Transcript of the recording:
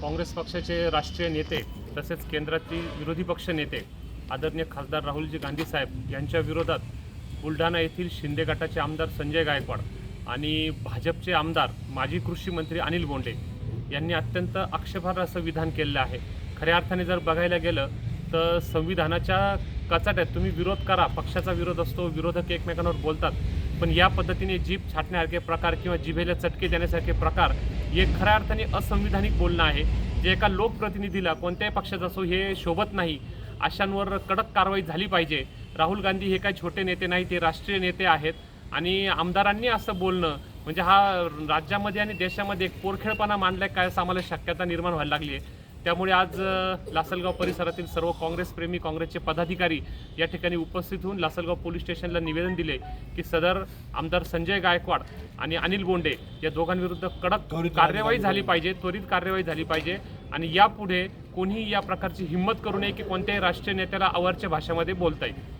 काँग्रेस पक्षाचे राष्ट्रीय नेते तसेच केंद्रातील विरोधी पक्ष नेते आदरणीय खासदार राहुलजी गांधी साहेब यांच्या विरोधात बुलढाणा येथील शिंदे गटाचे आमदार संजय गायकवाड आणि भाजपचे आमदार माजी कृषी मंत्री अनिल बोंडे यांनी अत्यंत आक्षेपार्ह असं विधान केलेलं आहे. खऱ्या अर्थाने जर बघायला गेलं तर संविधानाच्या कचाट्यात तुम्ही विरोध करा पक्षाचा विरोध असतो विरोधक एकमेकांवर बोलतात. पण या पद्धतीने जीभ छाटण्यासारखे प्रकार किंवा जिभेला चटके देण्यासारखे प्रकार हे खऱ्या अर्थाने असंविधानिक बोलणं आहे. जे एका लोकप्रतिनिधीला कोणत्याही पक्षाचा असो हे शोभत नाही अशांवर कडक कारवाई झाली पाहिजे. राहुल गांधी हे काही छोटे नेते नाही ते राष्ट्रीय नेते आहेत. आणि आमदारांनी असं बोलणं म्हणजे हा राज्यामध्ये आणि देशामध्ये एक पोरखेळपणा मांडलाय काय असं आम्हाला शक्यता निर्माण व्हायला लागली आहे त्यामुळे आज लासलगाव परिसरातील सर्व काँग्रेसप्रेमी काँग्रेसचे पदाधिकारी या ठिकाणी उपस्थित होऊन लासलगाव पोलीस स्टेशनला निवेदन दिले की सदर आमदार संजय गायकवाड आणि अनिल बोंडे या दोघांविरुद्ध कडक कार्यवाही झाली पाहिजे त्वरित कार्यवाही झाली पाहिजे आणि यापुढे कोणीही या प्रकारची हिंमत करू नये की कोणत्याही राष्ट्रीय नेत्याला आवरच्या भाषेमध्ये बोलता येईल.